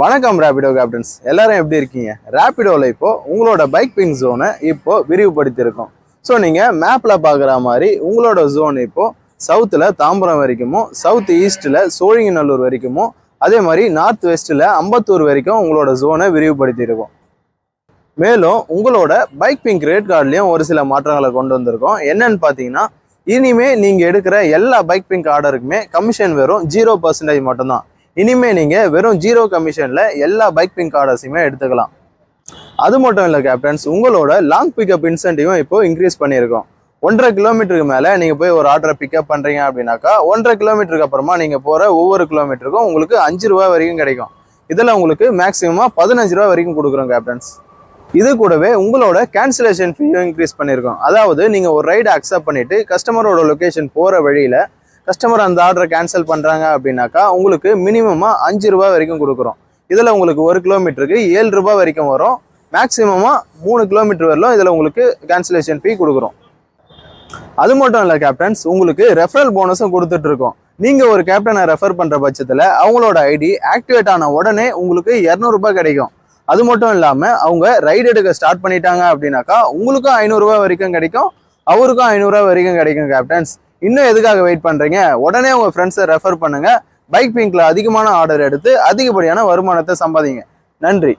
வணக்கம் ரேபிடோ கேப்டன்ஸ் எல்லாரும் எப்படி இருக்கீங்க? ரேபிடோவில் இப்போது உங்களோட பைக் பிங் ஜோனை இப்போது விரிவுபடுத்தியிருக்கோம். ஸோ நீங்கள் மேப்பில் பார்க்குற மாதிரி உங்களோட ஜோன் இப்போது சவுத்தில் தாம்பரம் வரைக்குமோ சவுத் ஈஸ்ட்டில் சோழிங்கநல்லூர் வரைக்குமோ அதே மாதிரி நார்த் வெஸ்ட்டில் அம்பத்தூர் வரைக்கும் உங்களோட ஜோனை விரிவுபடுத்தியிருக்கோம். மேலும் உங்களோட பைக் பிங் ரேட் கார்டுலேயும் ஒரு சில மாற்றங்களை கொண்டு வந்திருக்கோம். என்னன்னு பார்த்தீங்கன்னா இனிமே நீங்கள் எடுக்கிற எல்லா பைக் பிங்க் ஆர்டருக்குமே கமிஷன் வெறும் ஜீரோ பர்சன்டேஜ் மட்டும்தான். இனிமே நீங்கள் வெறும் ஜீரோ கமிஷனில் எல்லா பைக் பிங்க் ஆர்டர்ஸையுமே எடுத்துக்கலாம். அது மட்டும் இல்லை கேப்டன்ஸ் உங்களோட லாங் பிக்கப் இன்சென்டிவும் இப்போ இன்க்ரீஸ் பண்ணியிருக்கோம். ஒன்றரை கிலோமீட்டருக்கு மேலே நீங்கள் போய் ஒரு ஆர்டரை பிக்கப் பண்ணுறீங்க அப்படின்னாக்கா ஒன்றரை கிலோமீட்டருக்கு அப்புறமா நீங்கள் போகிற ஒவ்வொரு கிலோமீட்டருக்கும் உங்களுக்கு அஞ்சு ரூபா வரைக்கும் கிடைக்கும். இதில் உங்களுக்கு மேக்ஸிமமாக பதினஞ்சு ரூபா வரைக்கும் கொடுக்குறோம் கேப்டன்ஸ் இது கூடவே உங்களோட கேன்சலேஷன் ஃபீயும் இன்க்ரீஸ் பண்ணியிருக்கோம். அதாவது நீங்கள் ஒரு ரைடை அக்செப்ட் பண்ணிவிட்டு கஸ்டமரோட லொக்கேஷன் போகிற வழியில் கஸ்டமர் அந்த ஆர்டரை கேன்சல் பண்ணுறாங்க அப்படின்னாக்கா உங்களுக்கு மினிமமாக அஞ்சு ரூபா வரைக்கும் கொடுக்குறோம். இதில் உங்களுக்கு ஒரு கிலோமீட்டருக்கு ஏழு ரூபாய் வரைக்கும் வரும். மேக்ஸிமமாக மூணு கிலோமீட்டர் வரலும் இதில் உங்களுக்கு கேன்சலேஷன் ஃபீ கொடுக்குறோம். அது மட்டும் இல்லை கேப்டன்ஸ் உங்களுக்கு ரெஃபரல் போனஸும் கொடுத்துட்ருக்கோம் நீங்கள் ஒரு கேப்டனை ரெஃபர் பண்ணுற பட்சத்தில் அவங்களோட ஐடி ஆக்டிவேட் ஆன உடனே உங்களுக்கு இரநூறுபா கிடைக்கும். அது மட்டும் இல்லாமல் அவங்க ரைடு எடுக்க ஸ்டார்ட் பண்ணிட்டாங்க அப்படின்னாக்கா உங்களுக்கும் ஐநூறுரூவா வரைக்கும் கிடைக்கும். அவருக்கும் ஐநூறுரூவா வரைக்கும் கிடைக்கும் கேப்டன்ஸ் இன்னும் எதுக்காக வெயிட் பண்ணுறீங்க உடனே உங்கள் ஃப்ரெண்ட்ஸை ரெஃபர் பண்ணுங்கள் பைக் பிங்க்கில் அதிகமான ஆர்டர் எடுத்து அதிகப்படியான வருமானத்தை சம்பாதிங்க. நன்றி.